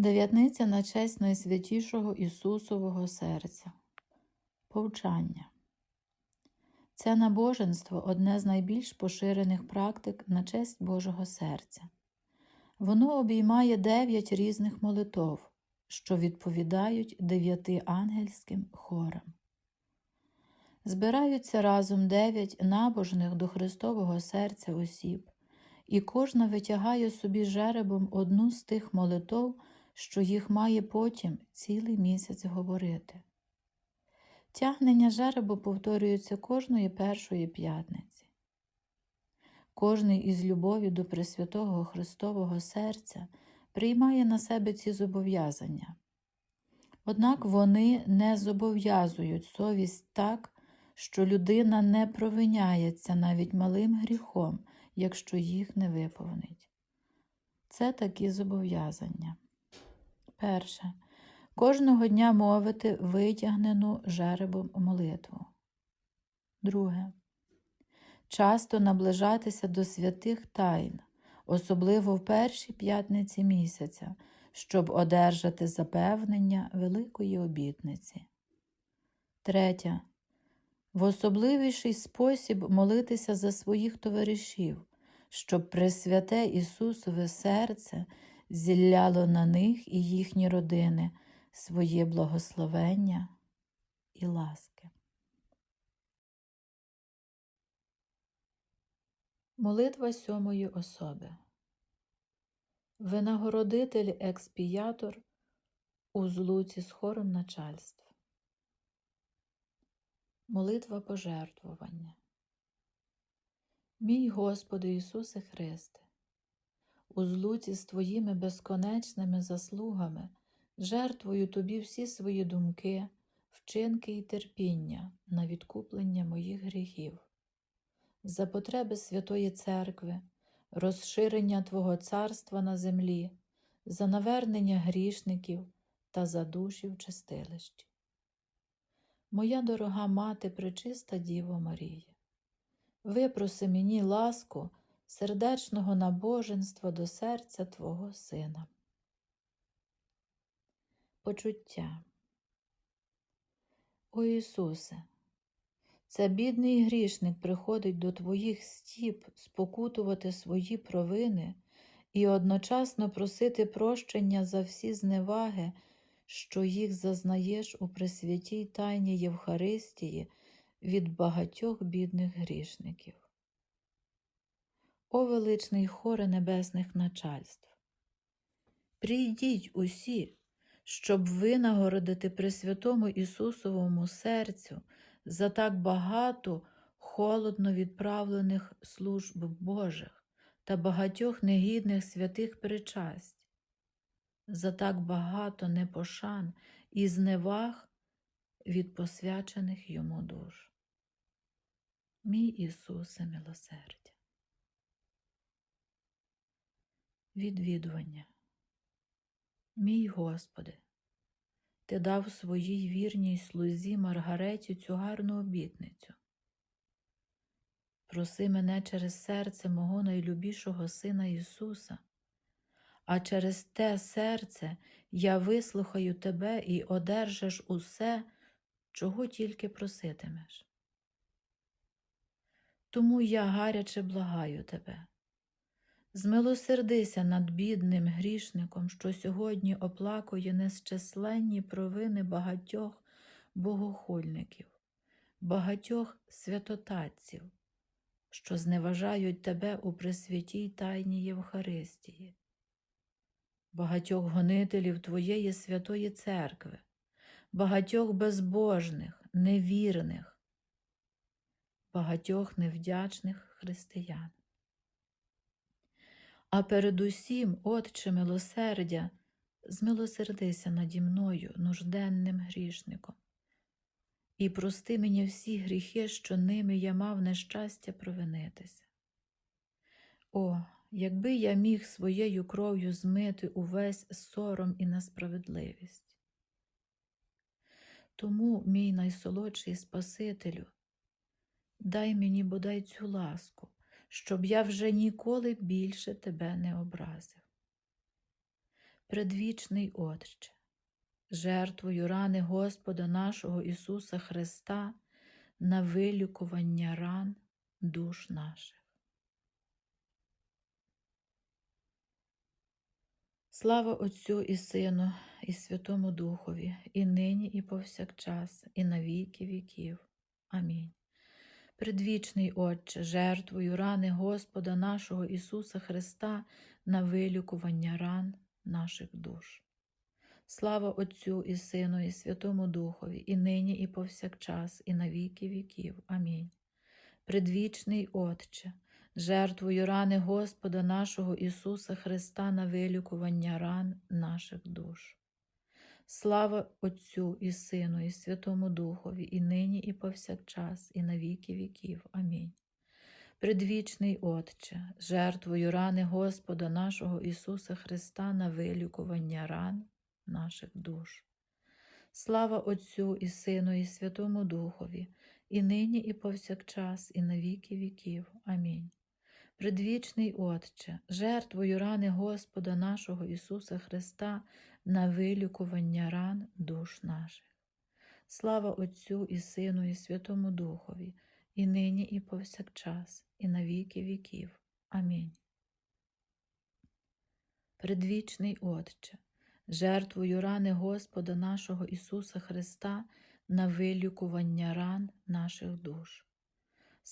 Дев'ятниця на честь найсвятішого Ісусового серця. Повчання. Це набоженство одне з найбільш поширених практик на честь Божого серця. Воно обіймає дев'ять різних молитов, що відповідають дев'яти ангельським хорам. Збираються разом дев'ять набожних до Христового серця осіб, і кожна витягає собі жеребом одну з тих молитов, що їх має потім цілий місяць говорити. Тягнення жеребу повторюється кожної першої п'ятниці. Кожний із любові до Пресвятого Христового серця приймає на себе ці зобов'язання. Однак вони не зобов'язують совість так, що людина не провиняється навіть малим гріхом, якщо їх не виповнить. Це такі зобов'язання. Перше. Кожного дня мовити витягнену жеребом молитву. Друге. Часто наближатися до святих тайн, особливо в першій п'ятниці місяця, щоб одержати запевнення великої обітниці. Третє. В особливіший спосіб молитися за своїх товаришів, щоб Пресвяте Ісусове серце зілляло на них і їхні родини своє благословення і ласки. Молитва сьомої особи. Винагородитель експіятор у злуці з хором начальств. Молитва пожертвування. Мій Господи Ісусе Христе, у злуці з Твоїми безконечними заслугами жертвую Тобі всі свої думки, вчинки і терпіння на відкуплення моїх гріхів, за потреби Святої Церкви, розширення Твого царства на землі, за навернення грішників та за душі в чистилищі. Моя дорога мати, пречиста Діво Марія, випроси мені ласку сердечного набоженства до серця Твого Сина. Почуття. О Ісусе, це бідний грішник приходить до Твоїх стіп спокутувати свої провини і одночасно просити прощення за всі зневаги, що їх зазнаєш у пресвятій тайні Євхаристії від багатьох бідних грішників. О величний хоре небесних начальств! Прийдіть усі, щоб винагородити Пресвятому Ісусовому серцю за так багато холодно відправлених служб Божих та багатьох негідних святих причасть, за так багато непошан і зневаг від посвячених йому душ. Мій Ісусе милосердя. Відвідування. Мій Господи, Ти дав своїй вірній слузі Маргареті цю гарну обітницю. Проси мене через серце мого найлюбішого Сина Ісуса, а через те серце я вислухаю Тебе і одержиш усе, чого тільки проситимеш. Тому я гаряче благаю Тебе. Змилосердися над бідним грішником, що сьогодні оплакує незчисленні провини багатьох богохульників, багатьох святотатців, що зневажають тебе у пресвятій тайні Євхаристії, багатьох гонителів Твоєї святої церкви, багатьох безбожних, невірних, багатьох невдячних християн. А передусім, Отче милосердя, змилосердися наді мною, нужденним грішником, і прости мені всі гріхи, що ними я мав нещастя провинитися. О, якби я міг своєю кров'ю змити увесь сором і несправедливість. Тому, мій найсолодший Спасителю, дай мені бодай цю ласку щоб я вже ніколи більше тебе не образив. Предвічний Отче, жертвою рани Господа нашого Ісуса Христа на вилікування ран душ наших. Слава Отцю і Сину, і Святому Духові, і нині, і повсякчас, і на віки віків. Амінь. Предвічний Отче, жертвою рани Господа нашого Ісуса Христа на вилікування ран наших душ. Слава Отцю і Сину, і Святому Духові, і нині, і повсякчас, і на віки віків. Амінь. Предвічний Отче, жертвою рани Господа нашого Ісуса Христа на вилікування ран наших душ. Слава Отцю і Сину, і Святому Духові, і нині, і повсякчас, і на віки віків. Амінь. Предвічний Отче, жертвою рани Господа нашого Ісуса Христа на вилікування ран наших душ. Слава Отцю і Сину, і Святому Духові, і нині, і повсякчас, і на віки віків. Амінь. Предвічний Отче, жертвою рани Господа нашого Ісуса Христа на вилікування ран душ наших. Слава Отцю і Сину, і Святому Духові, і нині, і повсякчас, і на віки віків. Амінь. Предвічний Отче, жертвою рани Господа нашого Ісуса Христа на вилікування ран наших душ.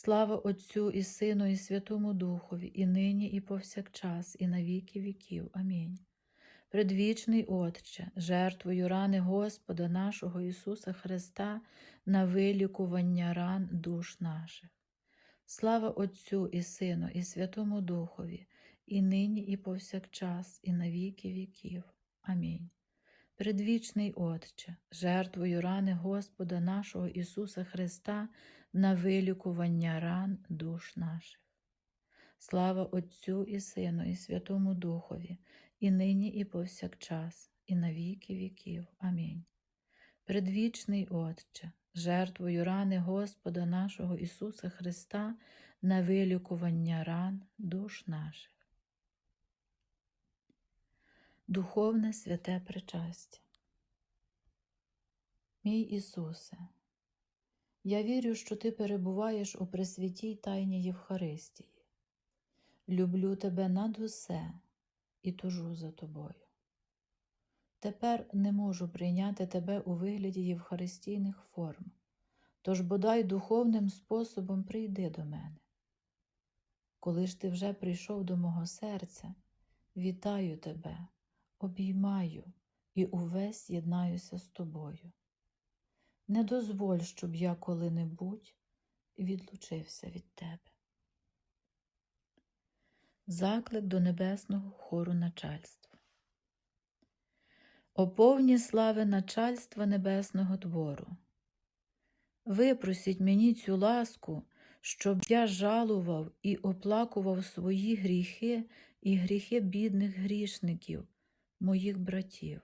Слава Отцю і Сину, і Святому Духові, і нині, і повсякчас, і на віки віків. Амінь. Предвічний Отче, жертвою рани Господа нашого Ісуса Христа на вилікування ран душ наших. Слава Отцю і Сину, і Святому Духові, і нині, і повсякчас, і на віки віків. Амінь. Предвічний Отче, жертвою рани Господа нашого Ісуса Христа на вилікування ран душ наших. Слава Отцю і Сину, і Святому Духові, і нині, і повсякчас, і на віки віків. Амінь. Предвічний Отче, жертвою рани Господа нашого Ісуса Христа на вилікування ран душ наших. Духовне святе причастя. Мій Ісусе, я вірю, що Ти перебуваєш у пресвятій тайні Євхаристії. Люблю Тебе над усе і тужу за Тобою. Тепер не можу прийняти Тебе у вигляді євхаристійних форм, тож бодай духовним способом прийди до мене. Коли ж ти вже прийшов до мого серця, вітаю тебе, обіймаю і увесь єднаюся з тобою. Не дозволь, щоб я коли-небудь відлучився від тебе. Заклик до небесного хору начальства. О повні слави начальства небесного двору. Випросіть мені цю ласку, щоб я жалував і оплакував свої гріхи і гріхи бідних грішників, моїх братів.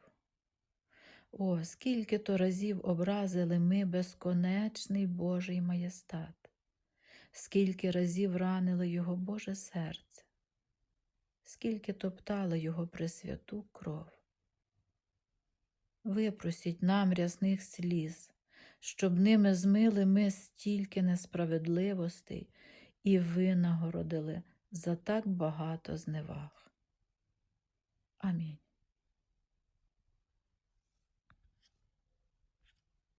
О, скільки то разів образили ми безконечний Божий маєстат, скільки разів ранили Його Боже серце, скільки топтали Його пресвяту кров. Випросіть нам рясних сліз, щоб ними змили ми стільки несправедливостей і винагородили за так багато зневаг. Амінь.